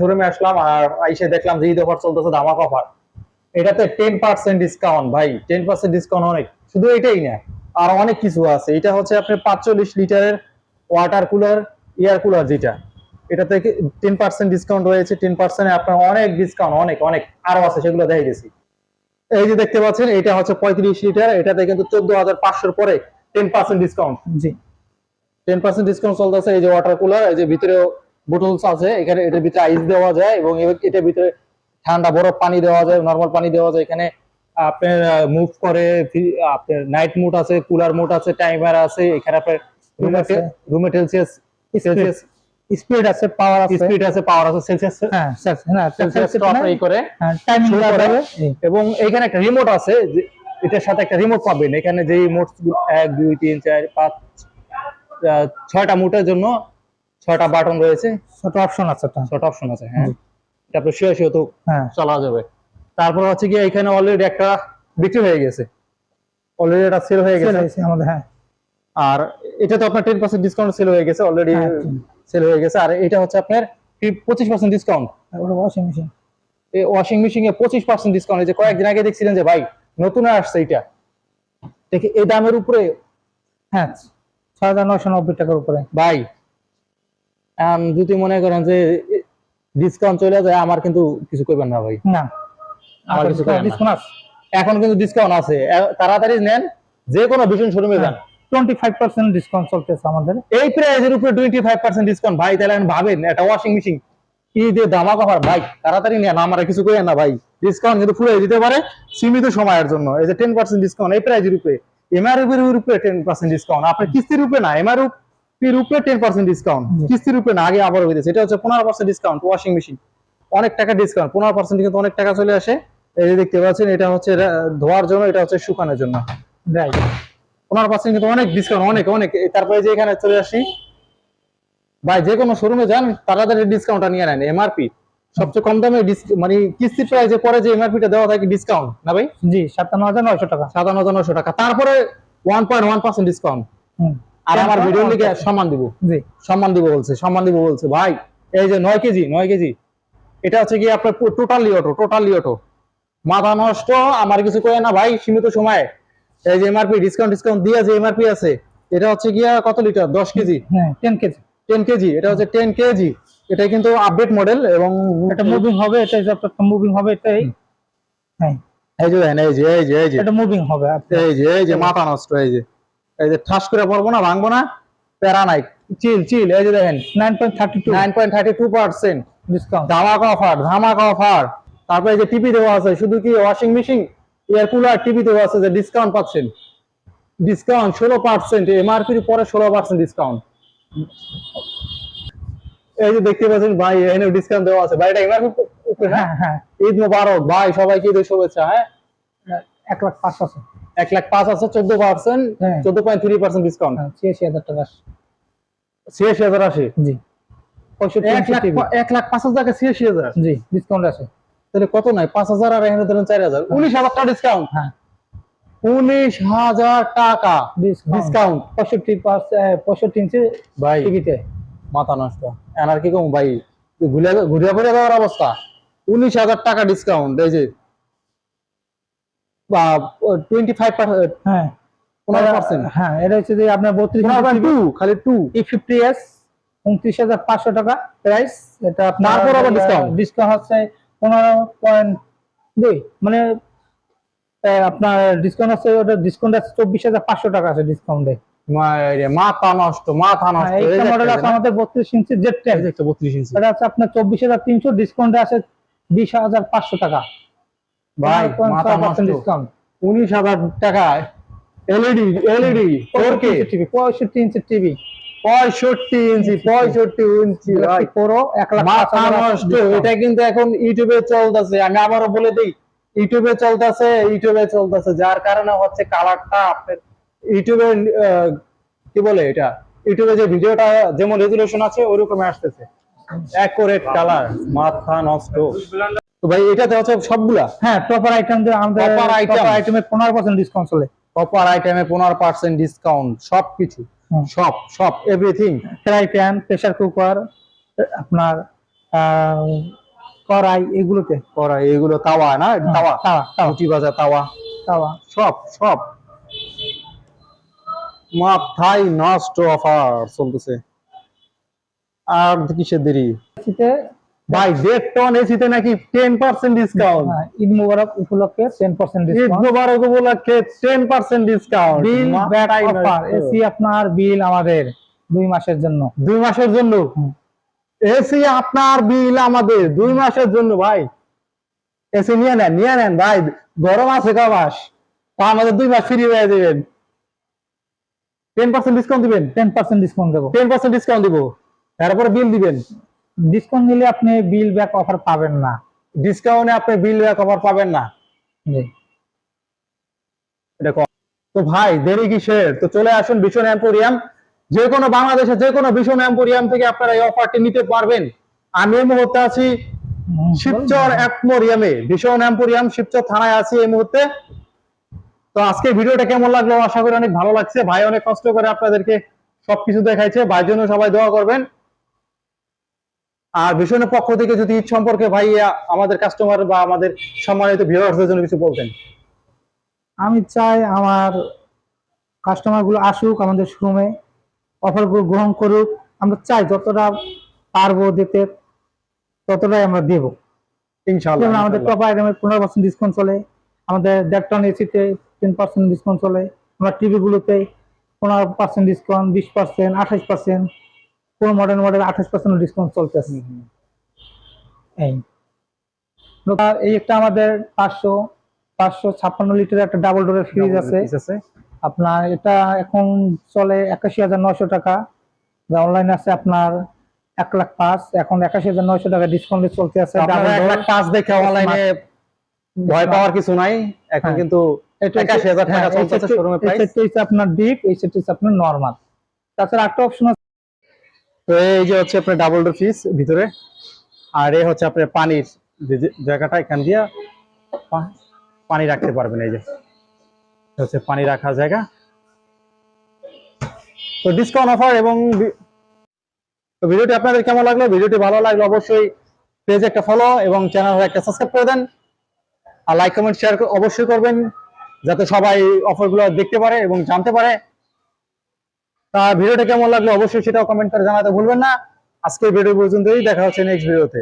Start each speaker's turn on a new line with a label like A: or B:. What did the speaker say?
A: শোরুমে আসলাম আর আইসে দেখলাম যে ঈদ অফার চলতেছে ধামাক অফার। এটাতে টেন পার্সেন্ট ডিসকাউন্ট ভাই টেন পার্সেন্ট ডিসকাউন্ট অনেক। শুধু এটাই না আর অনেক কিছু আছে। এটা হচ্ছে আপনার পাঁচচল্লিশ লিটারের ওয়াটার কুলার এয়ার কুলার যেটা। এটা থেকে টেন পার্সেন্ট ডিসকাউন্ট রয়েছে টেন পার্সেন্ট আপনার অনেক ডিসকাউন্ট অনেক অনেক। আরও আছে সেগুলো দেখাই দিয়েছি এই যে দেখতে পাচ্ছেন এটা হচ্ছে পঁয়ত্রিশ লিটার এটাতে কিন্তু চোদ্দ হাজার পাঁচশোর পরে টেন পার্সেন্ট ডিসকাউন্ট
B: জি।
A: টেন পার্সেন্ট ডিসকাউন্ট চলতেছে এই যে ওয়াটার কুলার এই যে ভিতরে বোটলস আছে এখানে এটার ভিতরে আইস দেওয়া যায় এবং এটার ভিতরে ঠান্ডা বরফ পানি দেওয়া যায় নর্মাল পানি দেওয়া যায়। এখানে আপনার মুভ করে আপনার নাইট মুড আছে কুলার মুড আছে টাইমার আছে এখানে আপনার রুমে। সেলসিয়াস সেলসিয়াস
B: স্পিড আছে পাওয়ার আছে।
A: স্পিড আছে পাওয়ার আছে সেলসিয়াস
B: হ্যাঁ স্যার হ্যাঁ
A: সেলসিয়াস আপনার ই করে।
B: টাইমিং দেওয়া
A: করে। এবং এখানে একটা রিমোট আছে এটার সাথে একটা রিমোট পাবেন। এখানে যে মোট এক দুই তিন চার পাঁচ ছয়টা মোটের জন্য ছয়টা বাটন রয়েছে।
B: ছোট অপশন আছে
A: ছয়টা অপশন আছে হ্যাঁ। এটা তারপরে শুয়ে শুয়ে তো
B: হ্যাঁ।
A: চালা যাবে। তারপর হচ্ছে কি এখানে অলরেডি একটা বিক্রি হয়ে গেছে। অলরেডি এটা সেল হয়ে গেছে।
B: আমাদের হ্যাঁ।
A: আর এটা তো আপনার টেন পার্সেন্ট ডিসকাউন্ট সেল হয়ে গেছে অলরেডি
B: হ্যাঁ।
A: সেল হয়ে গেছে। আর এটা হচ্ছে আপনার পঁচিশ পার্সেন্ট ডিসকাউন্ট
B: ওয়াশিং মেশিন
A: এই ওয়াশিং মেশিনে পঁচিশ পার্সেন্ট ডিসকাউন্ট এই যে কয়েকদিন আগে দেখছিলেন যে ভাই নতুন আসছে এটা দেখি এই দামের উপরে।
B: হ্যাঁ ছয় হাজার নয়শো নব্বই টাকার উপরে।
A: ভাই যদি মনে করেন যে ডিসকাউন্ট চলে যায় আমার কিন্তু কিছু করবেন না ভাই।
B: না।
A: আমার কিছু।
B: ডিসকাউন্ট
A: এখন কিন্তু ডিসকাউন্ট আছে। তাড়াতাড়ি নেন যে কোনো ভীষণ শোরুমে যান।
B: টোয়েন্টি ফাইভ পার্সেন্ট ডিসকাউন্ট চলতেছে আমাদের।
A: এই প্রাইজের উপরে টোয়েন্টি ফাইভ পার্সেন্ট ডিসকাউন্ট ভাই তাহলে আমি ভাবেন এটা ওয়াশিং মেশিন কি দিয়ে দামা কভার ভাই তাড়াতাড়ি নেন আমার কিছু করেন না ভাই। ডিসকাউন্ট কিন্তু ফুলে দিতে পারে সীমিত সময়ের জন্য। এই যে টেন পার্সেন্ট ডিসকাউন্ট এই প্রাইজের উপরে। এমআরপি এর উপরে টেন পার্সেন্ট ডিসকাউন্ট আপনার কিস্তির উপরে না এমআরপি এর উপরে টেন পার্সেন্ট ডিসকাউন্ট। কিস্তির উপরে না আগে আবার হয়েছে এটা হচ্ছে পনেরো পার্সেন্ট ডিসকাউন্ট ওয়াশিং মেশিন অনেক টাকা ডিসকাউন্ট পনেরো পার্সেন্ট কিন্তু অনেক টাকা চলে আসে। এই যে দেখতে পাচ্ছেন এটা হচ্ছে ধোয়ার জন্য এটা হচ্ছে শুকানোর জন্য।
B: রাইট
A: পনেরো পার্সেন্ট কিন্তু অনেক ডিসকাউন্ট অনেক অনেক। তারপরে যে এখানে চলে আসি ভাই যে কোনো শোরুমে যান তাড়াতাড়ি ডিসকাউন্টটা নিয়ে নেন এমআরপি সবচেয়ে কম দামে মানে কিস্তি প্রাইজে পরে যে এমআরপিটা দেওয়া থাকে ডিসকাউন্ট না ভাই?
B: জি সাতান্ন হাজার নয়শো টাকা।
A: সাতান্ন হাজার নয়শো টাকা। তারপরে one point one percent discount আর আমার ভিডিও লিখে
B: 1.1%
A: সম্মান দিব।
B: জি।
A: সম্মান দিব বলছে সম্মান দিব বলছে। ভাই এই যে নয় কেজি নয় কেজি এটা হচ্ছে কি আপনার টোটালি অটো টোটালি অটো মাথা নষ্ট আমার কিছু করে না ভাই সীমিত সময়ে। এই যে এমআরপি ডিসকাউন্ট ডিসকাউন্ট দিয়ে যে এমআরপি আছে এটা হচ্ছে গিয়া কত লিটার? দশ কেজি?
B: হ্যাঁ টেন কেজি।
A: টেন কেজি এটা হচ্ছে টেন কেজি। এটা কিন্তু আপডেট মডেল এবং
B: এটা মুভিং হবে এটা মুভিং হবে এটাই। হ্যাঁ।
A: এই যে এই যে এই যে এই যে।
B: এটা মুভিং হবে
A: এই যে এই যে মাথা নষ্ট এই যে। এই যে ঠাস করে পড়ব না ভাঙবো না প্যারা নাই চিল চিল এই যে দেখেন
B: nine point thirty two
A: nine point thirty two percent
B: discount
A: ধামাকা অফার ধামাকা অফার তারপরে এই যে টিভি দেওয়া আছে শুধু কি washing machine air cooler TV দেওয়া আছে যে ডিসকাউন্ট পাচ্ছেন। ডিসকাউন্ট ষোলো পার্সেন্ট এমআরপির পরে ষোলো পার্সেন্ট ডিসকাউন্ট এই যে দেখতে পাচ্ছেন ভাই এখানে ডিসকাউন্ট দেওয়া আছে। ভাই এটা এমআরপি উপরে হ্যাঁ
B: হ্যাঁ।
A: ঈদ মোবারক ভাই সবাইকে ঈদের শুভেচ্ছা হ্যাঁ?
B: এক লাখ পাঁচ আছে
A: এক লাখ পাঁচ আছে চোদ্দ পার্সেন্ট
B: হ্যাঁ।
A: চোদ্দ পয়েন্ট থ্রি পার্সেন্ট ডিসকাউন্ট
B: হ্যাঁ, ছিয়াশি হাজার টাকা
A: ছিয়াশি হাজার আসে
B: জি।
A: এক লাখ পাঁচ হাজার টাকা ছিয়াশি হাজার।
B: জি ডিসকাউন্ট আছে
A: তাহলে কত নাই? পাঁচ হাজার আর এখানে ধরেন চার হাজার। উনিশ হাজার টাকা ডিসকাউন্ট
B: হ্যাঁ।
A: উনিশ হাজার টাকা
B: ডিসকাউন্ট
A: ডিসকাউন্ট
B: পঁয়ষট্টি পঁয়ষট্টি ইঞ্চি
A: ভাই
B: টিভিতে।
A: মাথা নষ্ট। এনার কি কম ভাই। ঘুরিয়া ঘুরিয়া ফিরে দেওয়ার অবস্থা। উনিশ হাজার টাকা ডিসকাউন্ট এই যে। টোয়েন্টি ফাইভ
B: হ্যাঁ। হ্যাঁ এটা হচ্ছে যে আপনার বত্রিশ
A: টু খালি টু
B: ই ফিফটি এস উনত্রিশ হাজার পাঁচশো টাকা প্রাইস এটা
A: তারপর আবার discount?
B: ডিসকাউন্ট হচ্ছে পনেরো পয়েন্ট দুই। মানে আপনার ডিসকাউন্ট আছে ওটা ডিসকাউন্ট আছে চব্বিশ হাজার পাঁচশো টাকা আছে ডিসকাউন্টে
A: মাথা নষ্ট মাথা নষ্ট। এই
B: মডেল আছে আমাদের বত্রিশ ইঞ্চি জেড টেন
A: বত্রিশ ইঞ্চি।
B: এটা আছে আপনার চব্বিশ হাজার তিনশো ডিসকাউন্টে আছে বিশ হাজার পাঁচশো টাকা।
A: ভাই মাথা নষ্ট।
B: ডিসকাউন্ট
A: উনিশ হাজার টাকায় LED LED four K
B: TV পঁয়ষট্টি ইঞ্চি টিভি
A: পঁয়ষট্টি ইঞ্চি পঁয়ষট্টি ইঞ্চি ভাই।
B: পুরো এক লাখ
A: মাথা নষ্ট এটা কিন্তু এখন ইউটিউবে চলতেছে। আমি আবারও বলে দিই ইউটিউবে চলতেছে ইউটিউবে চলতেছে। যার কারণে হচ্ছে কালারটা আপনার ইউটিউবে কি বলে এটা? ইউটিউবে যে ভিডিওটা যেমন রেজুলেশন আছে ওরকম আসতেছে। অ্যাকুরেট কালার মাথা নষ্ট। তো ভাই এটাতে হচ্ছে সবগুলা?
B: হ্যাঁ টপার আইটেম যে আমাদের। টপার আইটেমে পনেরো পার্সেন্ট ডিসকাউন্ট চলে।
A: কপার আইটেমে পনেরো পার্সেন্ট ডিসকাউন্ট সবকিছু। সব সব everything
B: fry pan pressure cooker আপনার কড়াই এগুলোতে।
A: করা এগুলো তাওয়া না? তাওয়া।
B: তাওয়া তাওয়া।
A: রুটি ভাজা তাওয়া।
B: তাওয়া।
A: সব সব। মাথায় নষ্ট অফার চলতেছে। আর কিসের দেরি? ভাই দেড় টন এসিতে নাকি ten percent discount
B: Eid Mubarak উপলক্ষে টেন পার্সেন্ট
A: ঈদ মুবারক উপলক্ষে ten percent discount
B: bill offer AC আপনার বিল আমাদের দুই মাসের জন্য।
A: দুই মাসের জন্য? এসি আপনার বিল আমাদের দুই মাসের জন্য ভাই। এসি নিয়ে নেন নিয়ে নেন ভাই। গরম আছে ক মাস তা আমাদের দুই মাস ফ্রি হয়ে দেবেন টেন পার্সেন্ট ডিসকাউন্ট দিবেন?
B: টেন পার্সেন্ট ডিসকাউন্ট দেবো।
A: টেন পার্সেন্ট ডিসকাউন্ট দিব। তারপরে বিল দিবেন।
B: ডিসকাউন্ট নিলে আপনি বিল ব্যাক অফার পাবেন না।
A: ডিসকাউন্টে আপনি বিল কভার পাবেন না।
B: জি।
A: এটা তো ভাই দেরি কিসের? তো চলে আসুন ভীষণ এম্পোরিয়াম যে কোনো বাংলাদেশে যে কোনো ভীষণ এম্পোরিয়াম থেকে আপনারা এই অফারটি নিতে পারবেন। আমি এই মুহূর্তে আছি শিবচর অ্যাকমোরিয়ামে ভীষণ এম্পোরিয়াম শিবচর থানায় আছি এই মুহূর্তে। তো আজকে ভিডিওটা কেমন লাগল? আশা করি অনেক ভালো লাগছে। ভাই অনেক কষ্ট করে আপনাদেরকে সবকিছু দেখাইছে। ভাইয়ের জন্য সবাই দোয়া করবেন। আর ভীষণের পক্ষ থেকে যদি ঈদ সম্পর্কে ভাই আমাদের কাস্টমার বা আমাদের সম্মানিত ভিউয়ার্সদের জন্য কিছু বলতেন।
B: আমি চাই আমার কাস্টমারগুলো আসুক আমাদের শোরুমে অফারগুলো গ্রহণ করুক। আমরা চাই যতটা পারব দিতে ততটাই আমরা দেবো।
A: ইনশাআল্লাহ
B: আমাদের টপ আইটেমে পনেরো পার্সেন্ট ডিসকাউন্ট চলে আমাদের ডেকটন এসিতে টেন পার্সেন্ট ডিসকাউন্ট চলে আমরা টিভি গুলোতে পনেরো পার্সেন্ট ডিসকাউন্ট বিশ পার্সেন্ট আঠাশ পার্সেন্ট কোনো মডেল মডেল আঠাশ পার্সেন্ট ডিসকাউন্ট চলতেছে। এই। এই একটা আমাদের পাঁচশো পাঁচশো ছাপ্পান্ন লিটারের একটা ডাবল ডোরের ফ্রিজ আছে। আপনার এটা এখন চলে একাশি হাজার নয়শো টাকা। যা অনলাইন আছে আপনার এক লাখ পাঁচ এখন একাশি হাজার নয়শো টাকা ডিসকাউন্টে চলতে আছে
A: এক লাখ পাঁচ দেখে অনলাইনে ভয় পাওয়ার কিছু নাই। এখন
B: হ্যাঁ।
A: কিন্তু একাশি হাজার টাকা চলতেছে শোরুমে প্রাইস
B: হচ্ছে আপনার ডিপ এই সেট হচ্ছে আপনার নর্মাল তাছাড়া একটা অপশন আছে
A: তো এই যে হচ্ছে আপনার ডাবল ডোর ফ্রিজ ভিতরে, আর এই হচ্ছে আপনার পানির জায়গাটা, এখান দিয়ে পানি রাখতে পারবেন এই যে। হচ্ছে পানি রাখার জায়গা। তো ডিসকাউন্ট অফার এবং ভিডিওটি আপনাদের কেমন লাগল? ভিডিওটি ভালো লাগল অবশ্যই পেজে একটা ফলো এবং চ্যানেল একটা সাবস্ক্রাইব করে দেন। আর লাইক কমেন্ট শেয়ার অবশ্যই করবেন, যাতে সবাই অফারগুলো দেখতে পারে এবং জানতে পারে। তা ভিডিওটা কেমন লাগল অবশ্যই সেটাও কমেন্ট করে জানাতে ভুলবেন না। আজকে ভিডিও পর্যন্তই, দেখা হচ্ছে নেক্সট ভিডিওতে